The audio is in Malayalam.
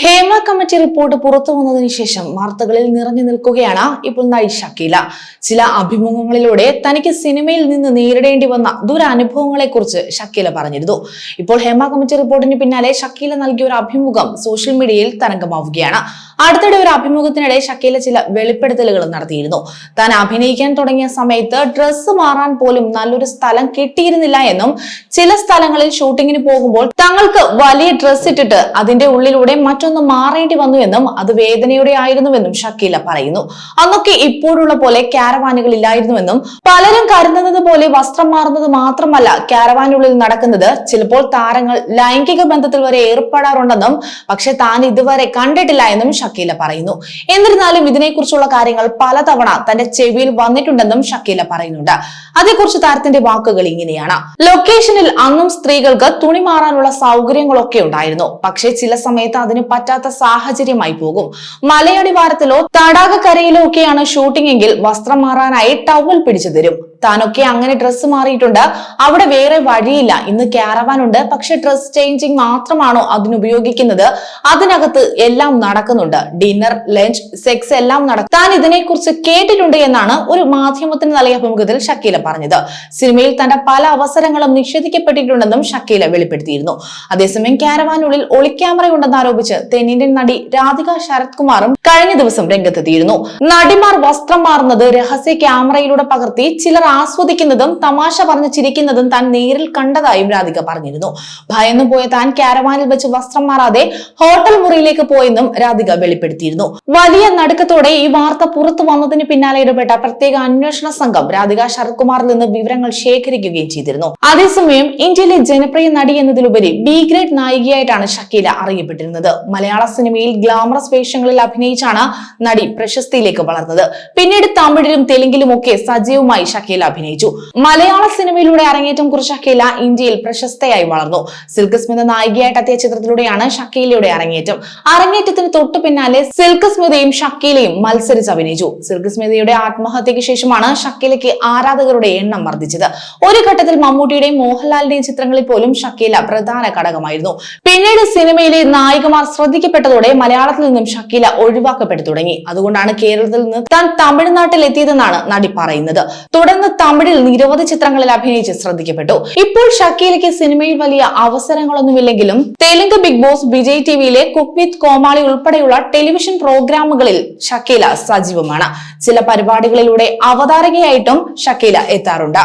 ഹേമ കമ്മിറ്റി റിപ്പോർട്ട് പുറത്തു വന്നതിന് ശേഷം വാർത്തകളിൽ നിറഞ്ഞു നിൽക്കുകയാണ് ഇപ്പോൾ നടി ഷക്കീല. ചില അഭിമുഖങ്ങളിലൂടെ തനിക്ക് സിനിമയിൽ നിന്ന് നേരിടേണ്ടി വന്ന ദുരനുഭവങ്ങളെ കുറിച്ച് ഷക്കീല പറഞ്ഞിരുന്നു. ഇപ്പോൾ ഹേമ കമ്മിറ്റി റിപ്പോർട്ടിന് പിന്നാലെ ഷക്കീല നൽകിയ ഒരു അഭിമുഖം സോഷ്യൽ മീഡിയയിൽ തരംഗമാവുകയാണ്. അടുത്തിടെ ഒരു അഭിമുഖത്തിനിടെ ഷക്കീല ചില വെളിപ്പെടുത്തലുകൾ നടത്തിയിരുന്നു. താൻ അഭിനയിക്കാൻ തുടങ്ങിയ സമയത്ത് ഡ്രസ്സ് മാറാൻ പോലും നല്ലൊരു സ്ഥലം കിട്ടിയിരുന്നില്ല എന്നും ചില സ്ഥലങ്ങളിൽ ഷൂട്ടിങ്ങിന് പോകുമ്പോൾ തങ്ങൾക്ക് വലിയ ഡ്രസ്സ് ഇട്ടിട്ട് അതിന്റെ ഉള്ളിലൂടെ മറ്റൊന്ന് മാറേണ്ടി വന്നുവെന്നും അത് വേദനയുടെ ആയിരുന്നുവെന്നും ഷക്കീല പറയുന്നു. അന്നൊക്കെ ഇപ്പോഴുള്ള പോലെ കാരവാനുകൾ ഇല്ലായിരുന്നുവെന്നും പലരും കരുതുന്നത് പോലെ വസ്ത്രം മാറുന്നത് മാത്രമല്ല കാരവാനുള്ളിൽ നടക്കുന്നത് ചിലപ്പോൾ താരങ്ങൾ ലൈംഗിക ബന്ധത്തിൽ വരെ ഏർപ്പെടാറുണ്ടെന്നും പക്ഷെ താൻ ഇതുവരെ കണ്ടിട്ടില്ല എന്നും ഷക്കീല പറയുന്നു. എന്നിരുന്നാലും ഇതിനെക്കുറിച്ചുള്ള കാര്യങ്ങൾ പലതവണ തന്റെ ചെവിയിൽ വന്നിട്ടുണ്ടെന്നും ഷക്കീല പറയുന്നുണ്ട്. അതേക്കുറിച്ച് താരത്തിന്റെ വാക്കുകൾ ഇങ്ങനെയാണ്. ലൊക്കേഷനിൽ അന്നും സ്ത്രീകൾക്ക് തുണി മാറാനുള്ള സൗകര്യങ്ങളൊക്കെ ഉണ്ടായിരുന്നു. പക്ഷേ ചില സമയത്ത് അതിന് പറ്റാത്ത സാഹചര്യമായി പോകും. മലയടിവാരത്തിലോ തടാകക്കരയിലോ ഒക്കെയാണ് ഷൂട്ടിംഗ് എങ്കിൽ വസ്ത്രം മാറാനായി ടവൽ പിടിച്ചു തരും. താനൊക്കെ അങ്ങനെ ഡ്രസ്സ് മാറിയിട്ടുണ്ട്. അവിടെ വേറെ വഴിയില്ല. ഇന്ന് ക്യാരവാൻ ഉണ്ട് പക്ഷെ ഡ്രസ് ചേഞ്ചിങ് മാത്രമാണോ അതിനുപയോഗിക്കുന്നത്? അതിനകത്ത് എല്ലാം നടക്കുന്നുണ്ട്. ഡിന്നർ ലഞ്ച് സെക്സ് എല്ലാം നടക്കും താൻ ഇതിനെക്കുറിച്ച് കേട്ടിട്ടുണ്ട് എന്നാണ് ഒരു മാധ്യമത്തിന് നൽകിയ അഭിമുഖത്തിൽ ഷക്കീല പറഞ്ഞത്. സിനിമയിൽ തന്റെ പല അവസരങ്ങളും നിഷേധിക്കപ്പെട്ടിട്ടുണ്ടെന്നും ഷക്കീല വെളിപ്പെടുത്തിയിരുന്നു. അതേസമയം ക്യാരവാനുള്ളിൽ ഒളിക്യാമറയുണ്ടെന്ന് ആരോപിച്ച് തെന്നിന്ത്യൻ നടി രാധിക ശരത് കുമാറും കഴിഞ്ഞ ദിവസം രംഗത്തെത്തിയിരുന്നു. നടിമാർ വസ്ത്രം മാറുന്നത് രഹസ്യ ക്യാമറയിലൂടെ പകർത്തി ചിലർ ആസ്വദിക്കുന്നതും തമാശ പറഞ്ഞ് ചിരിക്കുന്നതും താൻ നേരിൽ കണ്ടതായും രാധിക പറഞ്ഞിരുന്നു. ഭയന്നു പോയ താൻ കാരവാനിൽ വെച്ച് വസ്ത്രം മാറാതെ ഹോട്ടൽ മുറിയിലേക്ക് പോയെന്നും രാധിക വെളിപ്പെടുത്തിയിരുന്നു. വലിയ നടുക്കത്തോടെ ഈ വാർത്ത പുറത്തു വന്നതിന് പിന്നാലെ ഇടപെട്ട പ്രത്യേക അന്വേഷണ സംഘം രാധിക ശരത്കുമാറിൽ നിന്ന് വിവരങ്ങൾ ശേഖരിക്കുകയും ചെയ്തിരുന്നു. അതേസമയം ഇന്ത്യയിലെ ജനപ്രിയ നടി എന്നതിലുപരി ബി ഗ്രേഡ് നായികയായിട്ടാണ് ഷക്കീല അറിയപ്പെട്ടിരുന്നത്. മലയാള സിനിമയിൽ ഗ്ലാമറസ് വേഷങ്ങളിൽ അഭിനയിച്ചാണ് നടി പ്രശസ്തിയിലേക്ക് വളർന്നത്. പിന്നീട് തമിഴിലും തെലുങ്കിലും ഒക്കെ സജീവമായി ഷക്കീല അഭിനയിച്ചു. മലയാള സിനിമയിലൂടെ അരങ്ങേറ്റം കുറിച്ച ഷക്കീല ഇന്ത്യയിൽ പ്രശസ്തയായി വളർന്നു. സിൽക്ക് സ്മിത നായികയായിട്ട് എത്തിയ ചിത്രത്തിലൂടെയാണ് ഷക്കീലയുടെ അരങ്ങേറ്റം. അരങ്ങേറ്റത്തിന് തൊട്ടു പിന്നാലെ സിൽക്ക് സ്മിതയും ഷക്കീലയും മത്സരിച്ച് അഭിനയിച്ചു. സിൽക്ക് സ്മിതയുടെ ആത്മഹത്യക്ക് ശേഷമാണ് ഷക്കീലയ്ക്ക് ആരാധകരുടെ എണ്ണം വർദ്ധിച്ചത്. ഒരു ഘട്ടത്തിൽ മമ്മൂട്ടിയുടെയും മോഹൻലാലിന്റെയും ചിത്രങ്ങളിൽ പോലും ഷക്കീല പ്രധാന ഘടകമായിരുന്നു. പിന്നീട് സിനിമയിലെ നായികമാർ ശ്രദ്ധിക്കപ്പെട്ടതോടെ മലയാളത്തിൽ നിന്നും ഷക്കീല ഒഴിവാക്കപ്പെട്ടു തുടങ്ങി. അതുകൊണ്ടാണ് കേരളത്തിൽ നിന്ന് താൻ തമിഴ്നാട്ടിൽ എത്തിയതെന്നാണ് നടി പറയുന്നത്. തുടർന്ന് തമിഴിൽ നിരവധി ചിത്രങ്ങളിൽ അഭിനയിച്ച് ശ്രദ്ധിക്കപ്പെട്ടു. ഇപ്പോൾ ഷക്കീലയ്ക്ക് സിനിമയിൽ വലിയ അവസരങ്ങളൊന്നുമില്ലെങ്കിലും തെലുങ്ക് ബിഗ് ബോസ് വിജയ് ടിവിയിലെ കുക്ക് വിത്ത് കോമാളി ഉൾപ്പെടെയുള്ള ടെലിവിഷൻ പ്രോഗ്രാമുകളിൽ ഷക്കീല സജീവമാണ്. ചില പരിപാടികളിലൂടെ അവതാരകയായിട്ടും ഷക്കീല എത്താറുണ്ട്.